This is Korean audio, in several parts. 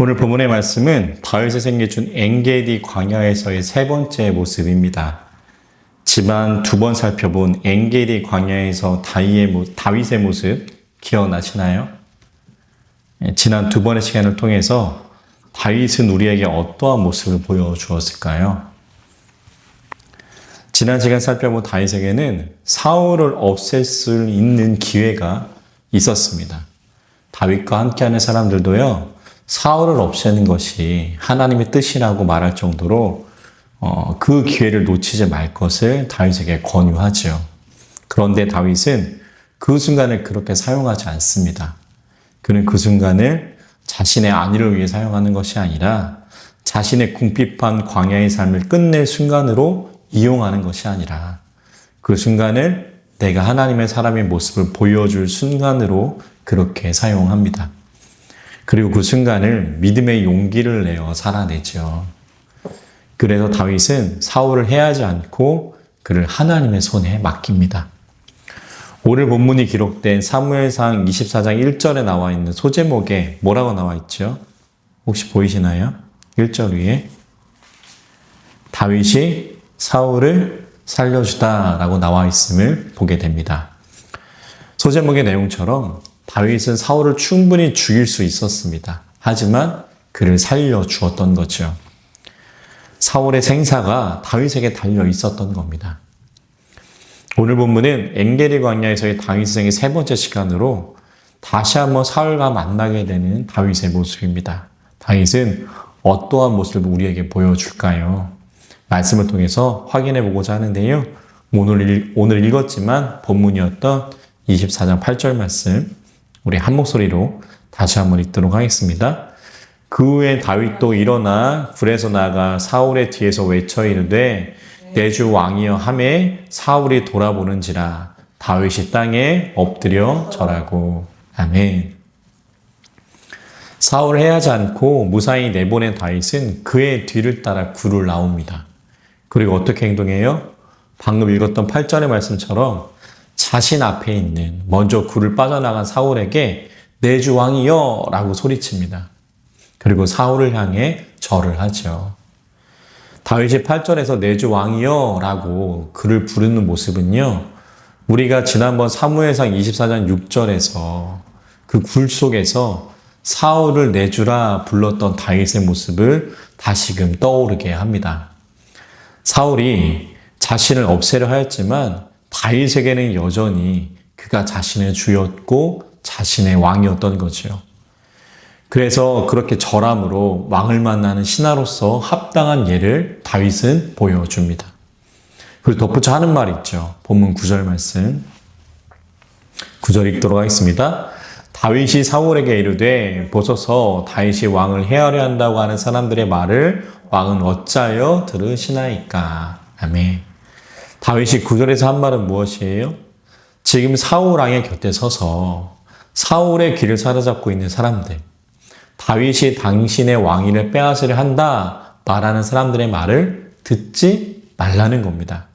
오늘 본문의 말씀은 다윗에 생겨준 엔게디 광야에서의 세 번째 모습입니다. 지난 두번 살펴본 엔게디 광야에서 다윗의 모습 기억나시나요? 예, 지난 두 번의 시간을 통해서 다윗은 우리에게 어떠한 모습을 보여주었을까요? 지난 시간 살펴본 다윗에게는 사울을 없앨 수 있는 기회가 있었습니다. 다윗과 함께하는 사람들도요, 사울을 없애는 것이 하나님의 뜻이라고 말할 정도로 어, 그 기회를 놓치지 말 것을 다윗에게 권유하죠. 그런데 다윗은 그 순간을 그렇게 사용하지 않습니다. 그는 그 순간을 자신의 안위를 위해 사용하는 것이 아니라 자신의 궁핍한 광야의 삶을 끝낼 순간으로 이용하는 것이 아니라 그 순간을 내가 하나님의 사람의 모습을 보여줄 순간으로 그렇게 사용합니다. 그리고 그 순간을 믿음의 용기를 내어 살아내죠. 그래서 다윗은 사울을 해하지 않고 그를 하나님의 손에 맡깁니다. 오늘 본문이 기록된 사무엘상 24장 1절에 나와 있는 소제목에 뭐라고 나와 있죠? 혹시 보이시나요? 1절 위에 다윗이 사울을 살려주다라고 나와 있음을 보게 됩니다. 소제목의 내용처럼 다윗은 사울을 충분히 죽일 수 있었습니다. 하지만 그를 살려 주었던 거죠. 사울의 생사가 다윗에게 달려 있었던 겁니다. 오늘 본문은 엥게리 광야에서의 다윗의 세 번째 시간으로 다시 한번 사울과 만나게 되는 다윗의 모습입니다. 다윗은 어떠한 모습을 우리에게 보여줄까요? 말씀을 통해서 확인해 보고자 하는데요. 오늘, 오늘 읽었지만 본문이었던 24장 8절 말씀, 우리 한 목소리로 다시 한번 읽도록 하겠습니다. 그 후에 다윗도 일어나 불에서 나가 사울의 뒤에서 외쳐 이르되 내주 왕이여 함에 사울이 돌아보는지라 다윗이 땅에 엎드려 절하고 아멘. 사울을 해하지 않고 무사히 내보낸 다윗은 그의 뒤를 따라 굴을 나옵니다. 그리고 어떻게 행동해요? 방금 읽었던 8절의 말씀처럼 자신 앞에 있는 먼저 굴을 빠져나간 사울에게 내 주 왕이여 라고 소리칩니다. 그리고 사울을 향해 절을 하죠. 다윗이 8절에서 내 주 왕이여 라고 그를 부르는 모습은요. 우리가 지난번 사무엘상 24장 6절에서 그 굴 속에서 사울을 내주라 불렀던 다윗의 모습을 다시금 떠오르게 합니다. 사울이 자신을 없애려 하였지만 다윗에게는 여전히 그가 자신의 주였고 자신의 왕이었던 거죠. 그래서 그렇게 절함으로 왕을 만나는 신하로서 합당한 예를 다윗은 보여줍니다. 그리고 덧붙여 하는 말이 있죠. 본문 9절 말씀. 9절 읽도록 하겠습니다. 다윗이 사울에게 이르되 보소서 다윗이 왕을 해하려 한다고 하는 사람들의 말을 왕은 어찌하여 들으시나이까. 아멘. 다윗이 9절에서 한 말은 무엇이에요? 지금 사울 왕의 곁에 서서 사울의 길을 사로잡고 있는 사람들, 다윗이 당신의 왕위를 빼앗으려 한다 말하는 사람들의 말을 듣지 말라는 겁니다.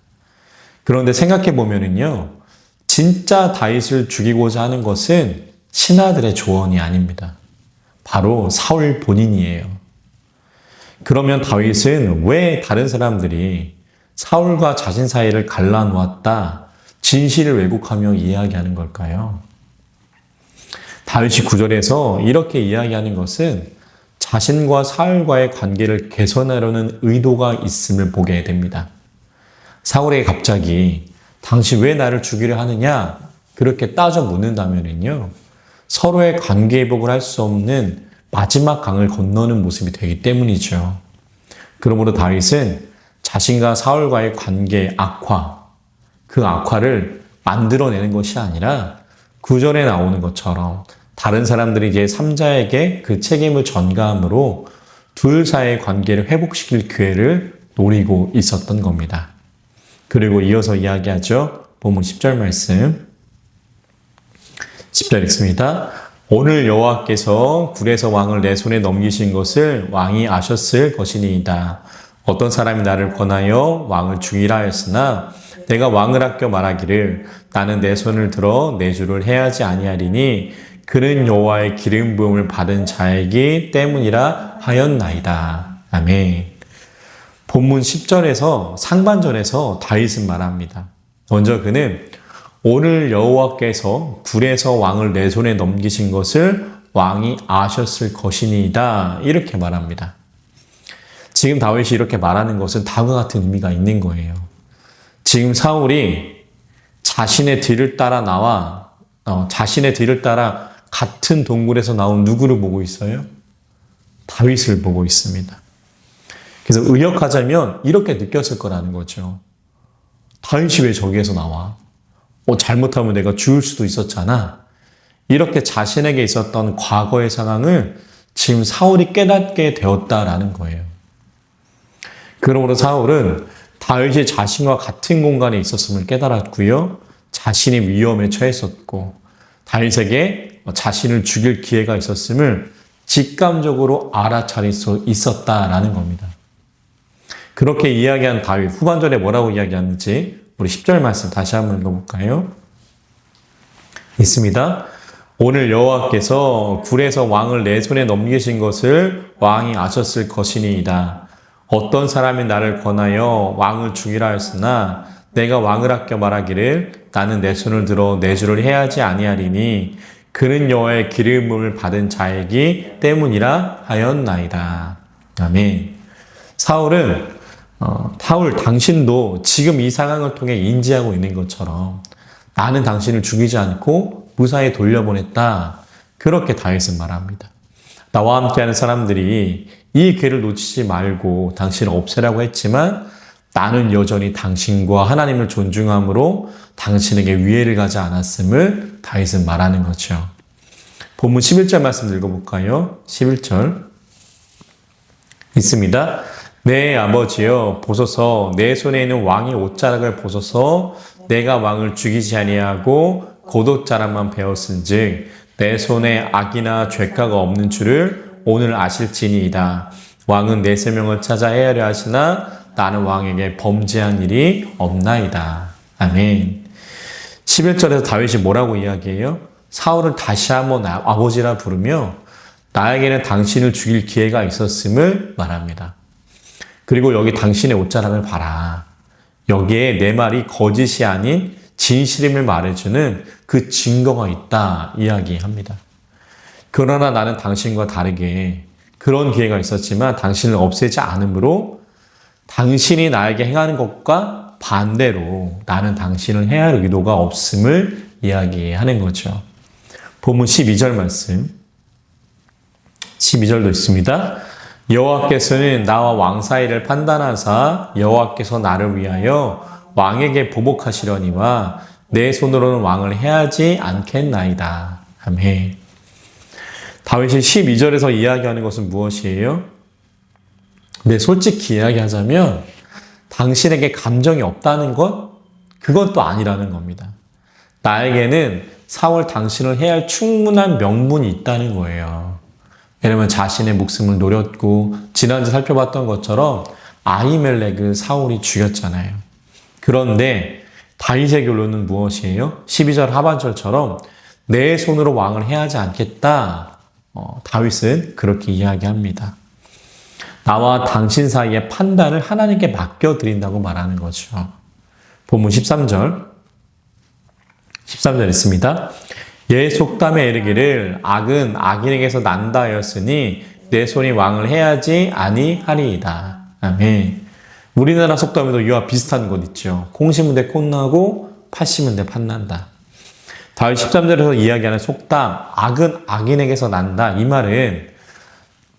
그런데 생각해 보면은요, 진짜 다윗을 죽이고자 하는 것은 신하들의 조언이 아닙니다. 바로 사울 본인이에요. 그러면 다윗은 왜 다른 사람들이 사울과 자신 사이를 갈라놓았다, 진실을 왜곡하며 이야기하는 걸까요? 다윗이 구절에서 이렇게 이야기하는 것은 자신과 사울과의 관계를 개선하려는 의도가 있음을 보게 됩니다. 사울에게 갑자기 당신 왜 나를 죽이려 하느냐? 그렇게 따져 묻는다면요. 서로의 관계 회복을 할 수 없는 마지막 강을 건너는 모습이 되기 때문이죠. 그러므로 다윗은 자신과 사울과의 관계 악화, 그 악화를 만들어내는 것이 아니라 구절에 나오는 것처럼 다른 사람들이 이제 3자에게 그 책임을 전가함으로 둘 사이의 관계를 회복시킬 기회를 노리고 있었던 겁니다. 그리고 이어서 이야기하죠. 본문 10절 말씀. 10절 읽습니다. 오늘 여호와께서 굴에서 왕을 내 손에 넘기신 것을 왕이 아셨을 것이니이다. 어떤 사람이 나를 권하여 왕을 죽이라 했으나 내가 왕을 아껴 말하기를 나는 내 손을 들어 내 주를 해야지 아니하리니 그는 여호와의 기름 부음을 받은 자이기 때문이라 하였나이다. 아멘. 본문 10절에서 상반절에서 다윗은 말합니다. 먼저 그는 오늘 여호와께서 굴에서 왕을 내 손에 넘기신 것을 왕이 아셨을 것이니이다. 이렇게 말합니다. 지금 다윗이 이렇게 말하는 것은 다음과 같은 의미가 있는 거예요. 지금 사울이 자신의 뒤를 따라 나와 어, 자신의 뒤를 따라 같은 동굴에서 나온 누구를 보고 있어요? 다윗을 보고 있습니다. 그래서 의역하자면 이렇게 느꼈을 거라는 거죠. 다윗이 왜 저기에서 나와? 어, 잘못하면 내가 죽을 수도 있었잖아. 이렇게 자신에게 있었던 과거의 상황을 지금 사울이 깨닫게 되었다라는 거예요. 그러므로 사울은 다윗이 자신과 같은 공간에 있었음을 깨달았고요. 자신이 위험에 처했었고 다윗에게 자신을 죽일 기회가 있었음을 직감적으로 알아차릴 수 있었다라는 겁니다. 그렇게 이야기한 다윗 후반절에 뭐라고 이야기하는지 우리 10절 말씀 다시 한번 읽어볼까요? 있습니다. 오늘 여호와께서 굴에서 왕을 내 손에 넘기신 것을 왕이 아셨을 것이니이다. 어떤 사람이 나를 권하여 왕을 죽이라 했으나 내가 왕을 아껴 말하기를 나는 내 손을 들어 내주를 해야지 아니하리니 그는 여호와의 기름을 받은 자이기 때문이라 하였나이다. 아멘. 사울은 어, 사울 당신도 지금 이 상황을 통해 인지하고 있는 것처럼 나는 당신을 죽이지 않고 무사히 돌려보냈다. 그렇게 다윗은 말합니다. 나와 함께하는 사람들이 이 기회를 놓치지 말고 당신을 없애라고 했지만 나는 여전히 당신과 하나님을 존중함으로 당신에게 위해를 가지 않았음을 다윗은 말하는 거죠. 본문 11절 말씀 읽어볼까요? 11절 있습니다. 내 아버지여 보소서 내 손에 있는 왕의 옷자락을 보소서 내가 왕을 죽이지 아니하고 고독자락만 배웠은즉 내 손에 악이나 죄가가 없는 줄을 오늘 아실지니이다. 왕은 내 세명을 찾아 헤아려 하시나 나는 왕에게 범죄한 일이 없나이다. 아멘. 11절에서 다윗이 뭐라고 이야기해요? 사울을 다시 한번 아버지라 부르며 나에게는 당신을 죽일 기회가 있었음을 말합니다. 그리고 여기 당신의 옷자락을 봐라. 여기에 내 말이 거짓이 아닌 진실임을 말해주는 그 증거가 있다 이야기합니다. 그러나 나는 당신과 다르게 그런 기회가 있었지만 당신을 없애지 않으므로 당신이 나에게 행하는 것과 반대로 나는 당신을 해야 할 의도가 없음을 이야기하는 거죠. 본문 12절 말씀. 12절도 있습니다. 여호와께서는 나와 왕 사이를 판단하사 여호와께서 나를 위하여 왕에게 보복하시려니와 내 손으로는 왕을 해야지 않겠나이다. 아멘. 다윗이 12절에서 이야기하는 것은 무엇이에요? 네, 솔직히 이야기하자면 당신에게 감정이 없다는 것 그건 또 아니라는 겁니다. 나에게는 사월 당신을 해야 할 충분한 명분이 있다는 거예요. 왜냐면 자신의 목숨을 노렸고 지난주 살펴봤던 것처럼 아이멜렉을 사울이 죽였잖아요. 그런데 다윗의 결론은 무엇이에요? 12절 하반절처럼 내 손으로 왕을 해야 하지 않겠다. 어, 다윗은 그렇게 이야기합니다. 나와 당신 사이의 판단을 하나님께 맡겨드린다고 말하는 거죠. 본문 13절. 13절 있습니다. 예 속담에 이르기를 악은 악인에게서 난다 하였으니 내 손이 왕을 해야지 아니하리이다. 아멘. 우리나라 속담에도 이와 비슷한 것 있죠. 콩 심은 데 콩나고 팥 심은 데 팥난다. 다윗 13절에서 이야기하는 속담, 악은 악인에게서 난다. 이 말은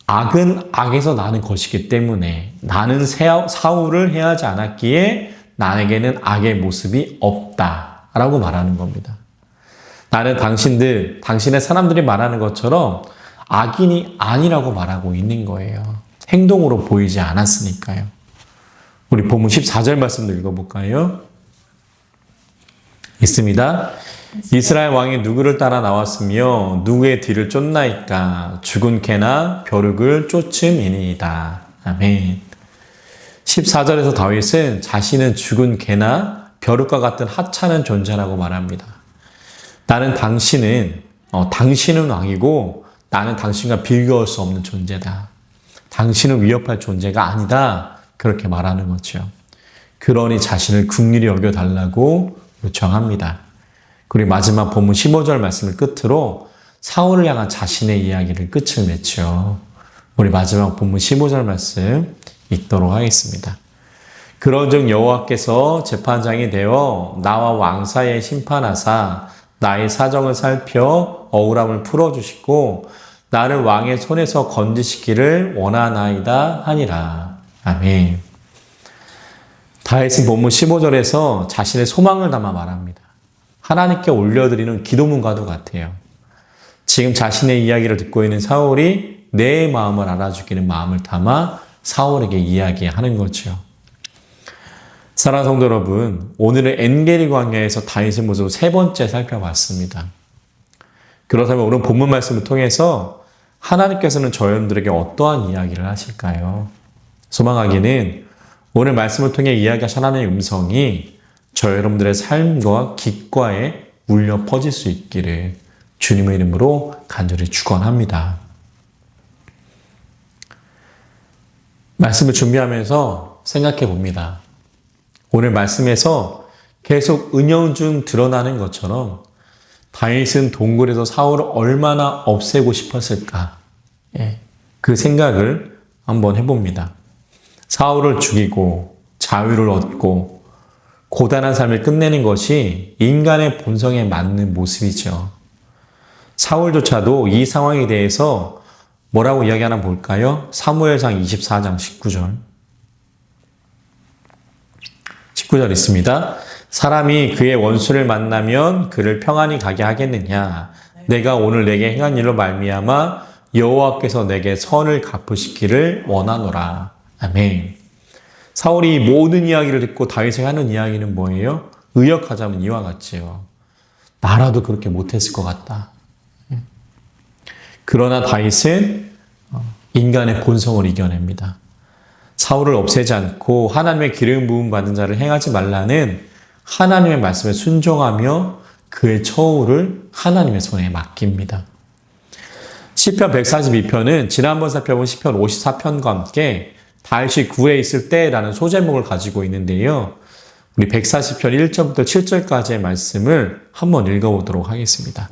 악은 악에서 나는 것이기 때문에 나는 사울을 해야 하지 않았기에 나에게는 악의 모습이 없다. 라고 말하는 겁니다. 나는 당신들, 당신의 사람들이 말하는 것처럼 악인이 아니라고 말하고 있는 거예요. 행동으로 보이지 않았으니까요. 우리 본문 14절 말씀도 읽어볼까요? 있습니다. 이스라엘 왕이 누구를 따라 나왔으며 누구의 뒤를 쫓나이까 죽은 개나 벼룩을 쫓음이니이다. 아멘. 14절에서 다윗은 자신은 죽은 개나 벼룩과 같은 하찮은 존재라고 말합니다. 나는 당신은 어, 당신은 왕이고 나는 당신과 비교할 수 없는 존재다. 당신은 위협할 존재가 아니다. 그렇게 말하는 거죠. 그러니 자신을 국률이 여겨달라고 요청합니다. 그리고 마지막 본문 15절 말씀을 끝으로 사울을 향한 자신의 이야기를 끝을 맺죠. 우리 마지막 본문 15절 말씀 읽도록 하겠습니다. 그런즉 여호와께서 재판장이 되어 나와 왕 사이에 심판하사 나의 사정을 살펴 억울함을 풀어 주시고 나를 왕의 손에서 건지시기를 원하나이다 하니라. 아멘. 다윗은 본문 15절에서 자신의 소망을 담아 말합니다. 하나님께 올려드리는 기도문과도 같아요. 지금 자신의 이야기를 듣고 있는 사울이 내 마음을 알아주기는 마음을 담아 사울에게 이야기하는 거죠. 사랑 성도 여러분, 오늘은 엔게리 광야에서 다윗의 모습을 세 번째 살펴봤습니다. 그렇다면 오늘 본문 말씀을 통해서 하나님께서는 저여러분들에게 어떠한 이야기를 하실까요? 소망하기는 오늘 말씀을 통해 이야기하신 하나님의 음성이 저 여러분들의 삶과 기과에 울려 퍼질 수 있기를 주님의 이름으로 간절히 축원합니다. 말씀을 준비하면서 생각해 봅니다. 오늘 말씀에서 계속 은영 중 드러나는 것처럼 다윗은 동굴에서 사울을 얼마나 없애고 싶었을까? 예, 그 생각을 한번 해봅니다. 사울을 죽이고 자유를 얻고 고단한 삶을 끝내는 것이 인간의 본성에 맞는 모습이죠. 사울조차도 이 상황에 대해서 뭐라고 이야기하나 볼까요? 사무엘상 24장 19절. 19절 있습니다. 사람이 그의 원수를 만나면 그를 평안히 가게 하겠느냐? 내가 오늘 내게 행한 일로 말미암아 여호와께서 내게 선을 갚으시기를 원하노라. 아멘. 사울이 모든 이야기를 듣고 다윗이 하는 이야기는 뭐예요? 의역하자면 이와 같지요. 나라도 그렇게 못했을 것 같다. 그러나 다윗은 인간의 본성을 이겨냅니다. 사울을 없애지 않고 하나님의 기름 부음 받은 자를 행하지 말라는 하나님의 말씀에 순종하며 그의 처우를 하나님의 손에 맡깁니다. 시편 142편은 지난번 살펴본 시편 54편과 함께 다윗이 굴에 있을 때라는 소제목을 가지고 있는데요. 우리 140편 1절부터 7절까지의 말씀을 한번 읽어보도록 하겠습니다.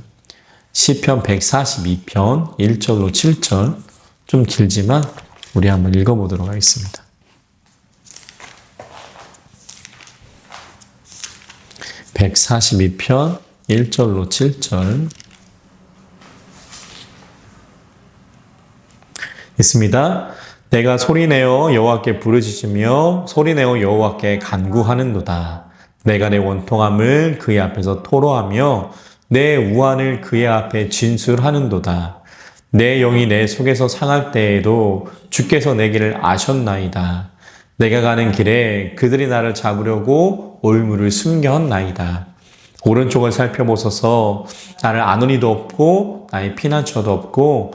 시편 142편 1절로 7절 좀 길지만 우리 한번 읽어보도록 하겠습니다. (142편) 1절로 7절 있습니다. 내가 소리내어 여호와께 부르짖으며 소리내어 여호와께 간구하는도다. 내가 내 원통함을 그의 앞에서 토로하며 내 우환을 그의 앞에 진술하는도다. 내 영이 내 속에서 상할 때에도 주께서 내 길을 아셨나이다. 내가 가는 길에 그들이 나를 잡으려고 올무를 숨겼나이다. 오른쪽을 살펴보소서 나를 아는 이도 없고 나의 피난처도 없고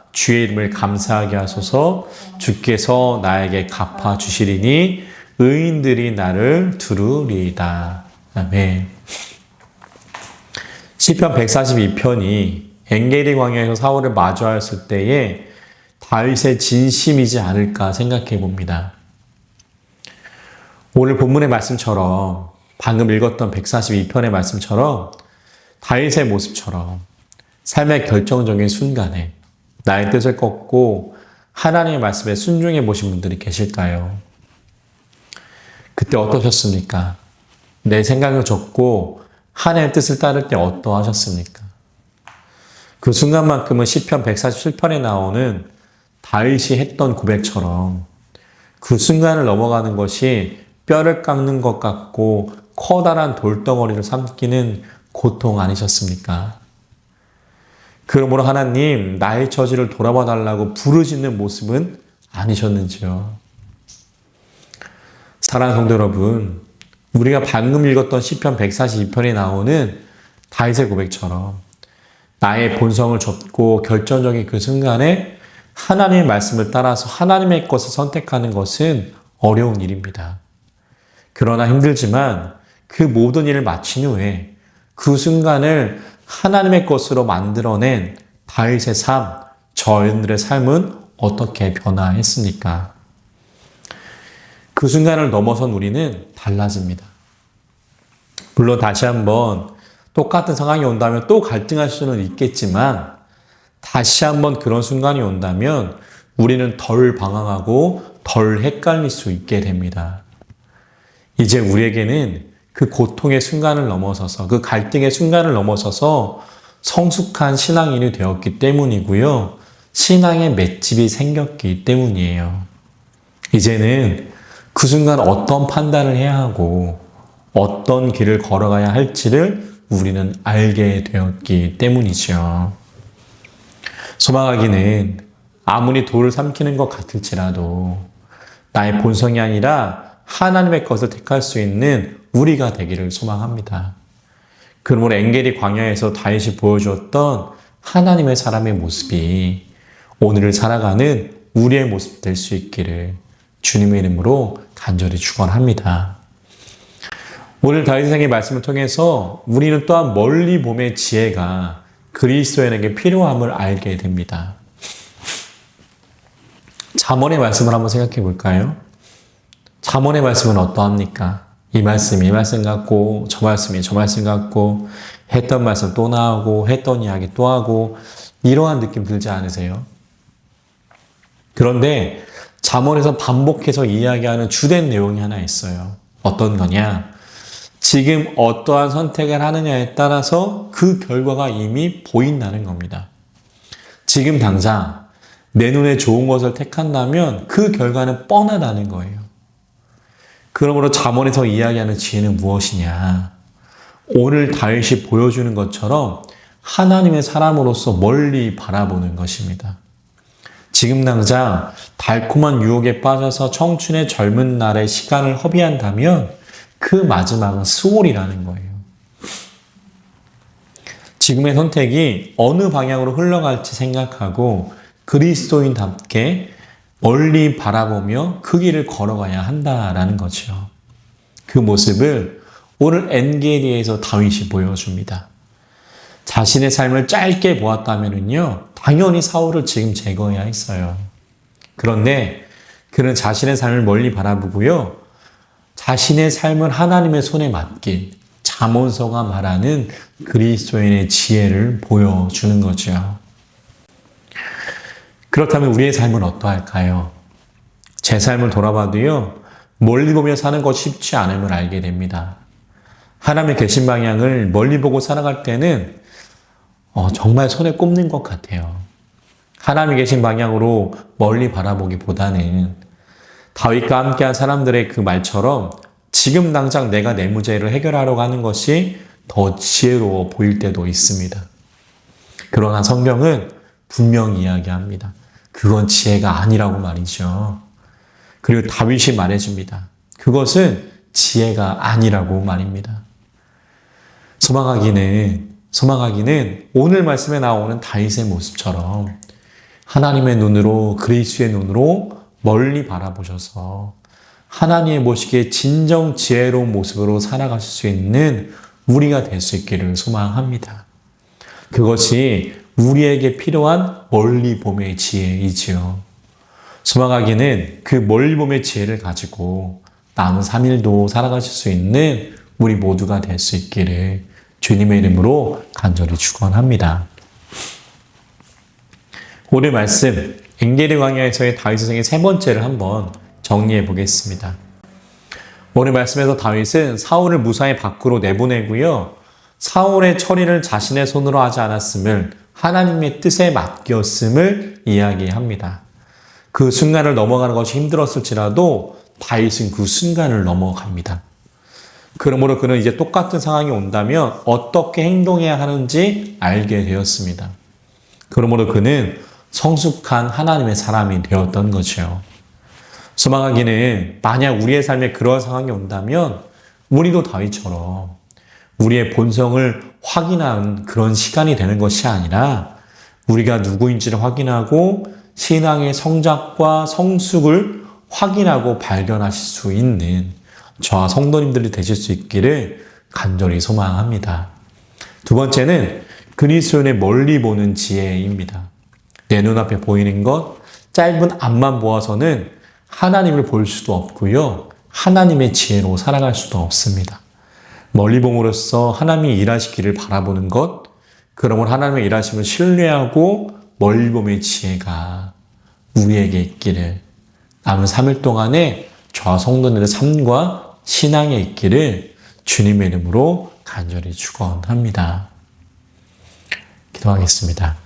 주의 이름을 감사하게 하소서 주께서 나에게 갚아 주시리니 의인들이 나를 두루리이다. 아멘. 시편 142편이 엔게리 광야에서 사울을 마주하였을 때에 다윗의 진심이지 않을까 생각해 봅니다. 오늘 본문의 말씀처럼 방금 읽었던 142편의 말씀처럼 다윗의 모습처럼 삶의 결정적인 순간에 나의 뜻을 꺾고 하나님의 말씀에 순종해 보신 분들이 계실까요? 그때 어떠셨습니까? 내 생각을 적고 하나님의 뜻을 따를 때 어떠하셨습니까? 그 순간만큼은 시편 147편에 나오는 다윗이 했던 고백처럼 그 순간을 넘어가는 것이 뼈를 깎는 것 같고 커다란 돌덩어리를 삼키는 고통 아니셨습니까? 그러므로 하나님 나의 처지를 돌아봐 달라고 부르짖는 모습은 아니셨는지요. 사랑하는 성도 여러분, 우리가 방금 읽었던 시편 142편에 나오는 다윗의 고백처럼 나의 본성을 접고 결정적인 그 순간에 하나님의 말씀을 따라서 하나님의 것을 선택하는 것은 어려운 일입니다. 그러나 힘들지만 그 모든 일을 마친 후에 그 순간을 하나님의 것으로 만들어낸 다윗의 삶, 저희들의 삶은 어떻게 변화했습니까? 그 순간을 넘어선 우리는 달라집니다. 물론 다시 한번 똑같은 상황이 온다면 또 갈등할 수는 있겠지만 다시 한번 그런 순간이 온다면 우리는 덜 방황하고 덜 헷갈릴 수 있게 됩니다. 이제 우리에게는 그 고통의 순간을 넘어서서 그 갈등의 순간을 넘어서서 성숙한 신앙인이 되었기 때문이고요. 신앙의 맷집이 생겼기 때문이에요. 이제는 그 순간 어떤 판단을 해야 하고 어떤 길을 걸어가야 할지를 우리는 알게 되었기 때문이죠. 소망하기는 아무리 돌을 삼키는 것 같을지라도 나의 본성이 아니라 하나님의 것을 택할 수 있는 우리가 되기를 소망합니다. 그러므로 엔게리 광야에서 다윗이 보여주었던 하나님의 사람의 모습이 오늘을 살아가는 우리의 모습 될 수 있기를 주님의 이름으로 간절히 축원합니다. 오늘 다윗의 말씀을 통해서 우리는 또한 멀리 봄의 지혜가 그리스도인에게 필요함을 알게 됩니다. 잠언의 말씀을 한번 생각해 볼까요? 잠언의 말씀은 어떠합니까? 이 말씀이 이 말씀 같고 저 말씀이 저 말씀 같고 했던 말씀 또 나오고 했던 이야기 또 하고 이러한 느낌 들지 않으세요? 그런데 잠언에서 반복해서 이야기하는 주된 내용이 하나 있어요. 어떤 거냐? 지금 어떠한 선택을 하느냐에 따라서 그 결과가 이미 보인다는 겁니다. 지금 당장 내 눈에 좋은 것을 택한다면 그 결과는 뻔하다는 거예요. 그러므로 잠언에서 이야기하는 지혜는 무엇이냐? 오늘 다윗이 보여주는 것처럼 하나님의 사람으로서 멀리 바라보는 것입니다. 지금 당장 달콤한 유혹에 빠져서 청춘의 젊은 날의 시간을 허비한다면 그 마지막은 수월이라는 거예요. 지금의 선택이 어느 방향으로 흘러갈지 생각하고 그리스도인답게 멀리 바라보며 그 길을 걸어가야 한다라는 거죠. 그 모습을 오늘 엔게리에서 다윗이 보여줍니다. 자신의 삶을 짧게 보았다면요, 당연히 사울을 지금 제거해야 했어요. 그런데 그는 자신의 삶을 멀리 바라보고요, 자신의 삶을 하나님의 손에 맡긴 자문서가 말하는 그리스도인의 지혜를 보여주는 거죠. 그렇다면 우리의 삶은 어떠할까요? 제 삶을 돌아봐도요, 멀리 보며 사는 것이 쉽지 않음을 알게 됩니다. 하나님의 계신 방향을 멀리 보고 살아갈 때는 어, 정말 손에 꼽는 것 같아요. 하나님 계신 방향으로 멀리 바라보기보다는 다윗과 함께한 사람들의 그 말처럼 지금 당장 내가 내 문제를 해결하려고 하는 것이 더 지혜로워 보일 때도 있습니다. 그러나 성경은 분명히 이야기합니다. 그건 지혜가 아니라고 말이죠. 그리고 다윗이 말해줍니다. 그것은 지혜가 아니라고 말입니다. 소망하기는 소망하기는 오늘 말씀에 나오는 다윗의 모습처럼 하나님의 눈으로 그리스의 눈으로 멀리 바라보셔서 하나님의 보시기에 진정 지혜로운 모습으로 살아가실 수 있는 우리가 될 수 있기를 소망합니다. 그것이 우리에게 필요한 멀리 봄의 지혜이지요. 소망하기는 그 멀리 봄의 지혜를 가지고 남은 3일도 살아가실 수 있는 우리 모두가 될 수 있기를 주님의 이름으로 간절히 축원합니다. 오늘 말씀 엥게리 광야에서의 다윗의 생의 세 번째를 한번 정리해 보겠습니다. 오늘 말씀에서 다윗은 사울을 무사히 밖으로 내보내고요. 사울의 처리를 자신의 손으로 하지 않았음을 하나님의 뜻에 맡겼음을 이야기합니다. 그 순간을 넘어가는 것이 힘들었을지라도 다윗은 그 순간을 넘어갑니다. 그러므로 그는 이제 똑같은 상황이 온다면 어떻게 행동해야 하는지 알게 되었습니다. 그러므로 그는 성숙한 하나님의 사람이 되었던 거죠. 소망하기는 만약 우리의 삶에 그러한 상황이 온다면 우리도 다윗처럼 우리의 본성을 확인하는 그런 시간이 되는 것이 아니라 우리가 누구인지를 확인하고 신앙의 성장과 성숙을 확인하고 발견하실 수 있는 저와 성도님들이 되실 수 있기를 간절히 소망합니다. 두 번째는 그리스도인의 멀리 보는 지혜입니다. 내 눈앞에 보이는 것, 짧은 앞만 보아서는 하나님을 볼 수도 없고요. 하나님의 지혜로 살아갈 수도 없습니다. 멀리 봄으로써 하나님이 일하시기를 바라보는 것, 그러므로 하나님의 일하심을 신뢰하고 멀리 봄의 지혜가 우리에게 있기를 남은 3일 동안에 저와 성도들의 삶과 신앙에 있기를 주님의 이름으로 간절히 축원합니다. 기도하겠습니다.